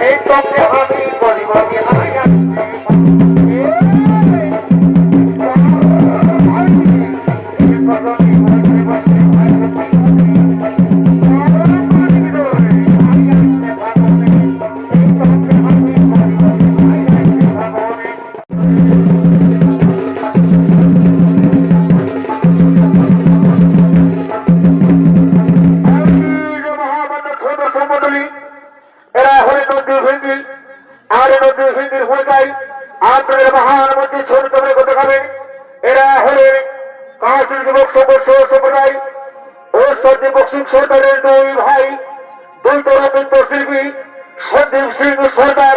এই তোকে খাবে এরা হলে কাঁচের যুবক সদস্য সম্প্রদায় ও সন্দীপ বক্সিং সরকারের দুই ভাই, দুই তরফের শিল্পী সন্দীপ সিং সরকার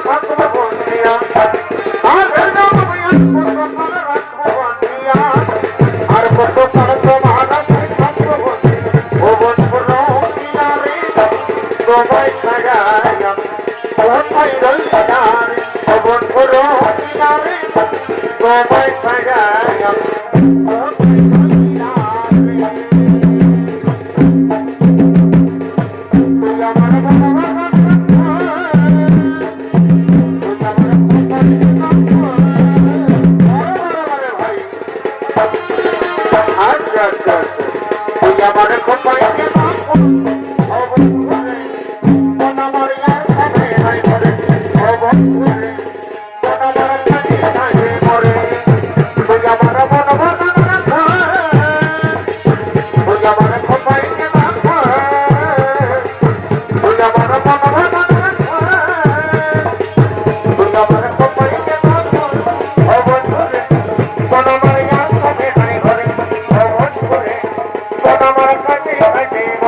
আচ্ছা আচ্ছা আচ্ছা। তুই আমার খুব পাইছে Oh,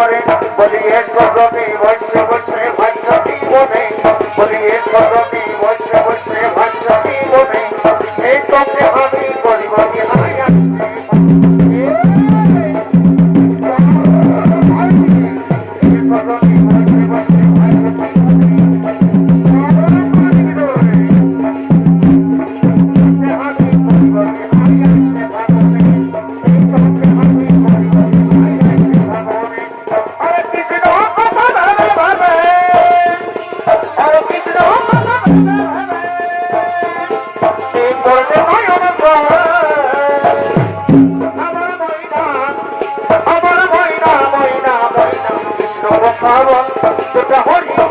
বলিয়ে করবি বসে বসে ভাষ্য জীবনে বলিয়ে করবি বসে বসে ভাষ্য জীবনে এই তোকে আমি বলিব বিহায়া হরে